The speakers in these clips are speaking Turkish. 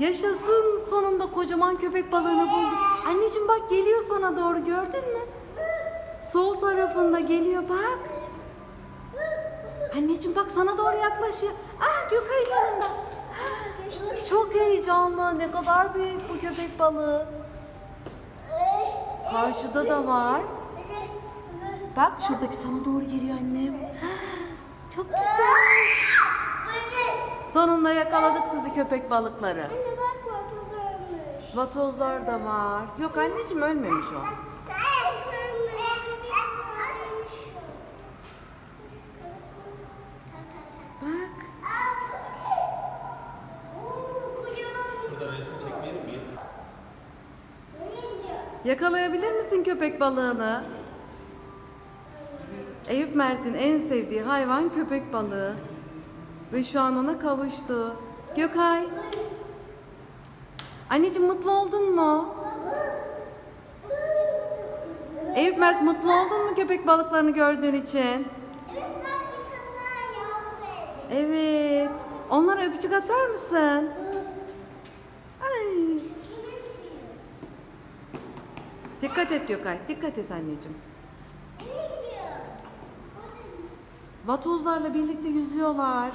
Yaşasın sonunda kocaman köpek balığını bulduk. Anneciğim bak geliyor sana doğru gördün mü? Sol tarafında geliyor bak. Anneciğim bak sana doğru yaklaşıyor. Ah Gökay'ın yanında. Çok heyecanlı. Ne kadar büyük bu köpek balığı. Karşıda da var. Bak şuradaki sana doğru geliyor annem. Çok güzel. Sonunda yakaladık sizi köpek balıkları. Anne bak vatoz ölmüş. Vatozlar da var. Yok anneciğim ölmemiş o. Bak. Yakalayabilir misin köpek balığını? Eyüp Mert'in en sevdiği hayvan köpek balığı. Ve şu an ona kavuştu. Gökay. Anneciğim mutlu oldun mu? Eyüp Mert mutlu oldun mu köpek balıklarını gördüğün için? Evet. Onlara öpücük atar mısın? Ay. Dikkat et Gökay. Dikkat et anneciğim. Vatozlarla birlikte yüzüyorlar.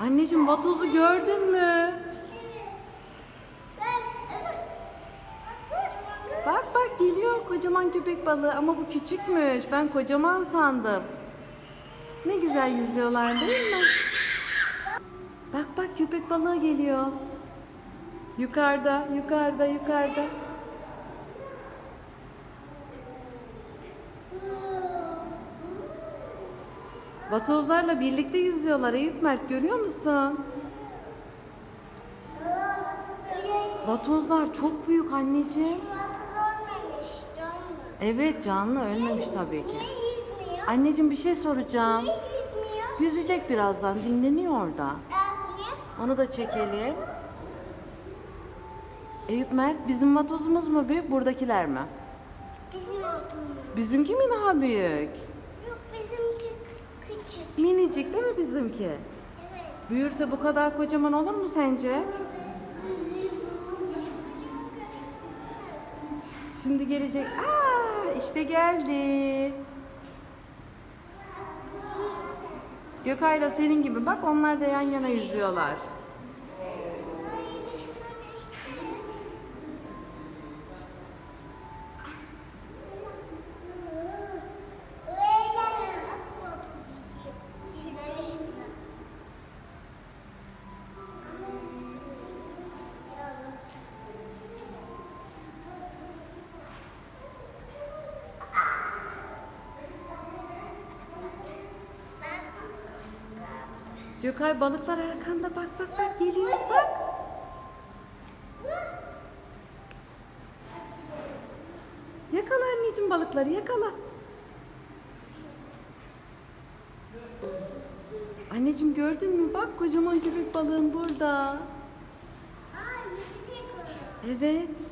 Anneciğim vatozu gördün mü? Bak bak geliyor kocaman köpek balığı ama bu küçükmüş. Ben kocaman sandım. Ne güzel yüzüyorlar değil mi? Bak bak köpek balığı geliyor. Yukarıda, yukarıda, yukarıda. Vatozlarla birlikte yüzüyorlar Eyüp Mert görüyor musun? Vatozlar çok büyük anneciğim. Evet canlı ölmemiş tabii ki. Anneciğim bir şey soracağım. Yüzecek birazdan dinleniyor orada. Onu da çekelim. Eyüp Mert bizim vatozumuz mu büyük buradakiler mi? Bizim okulumuz. Bizimki mi daha büyük? Yok bizimki kı- küçük. Minicik değil mi bizimki? Evet. Büyürse bu kadar kocaman olur mu sence? Şimdi gelecek. Aa, işte geldi. Gökay'la senin gibi bak onlar da yan yana yüzüyorlar. Gökay balıklar arkanda bak bak bak geliyor bak. Yakala anneciğim balıkları yakala. Anneciğim gördün mü? Bak kocaman köpek balığın burada. Evet.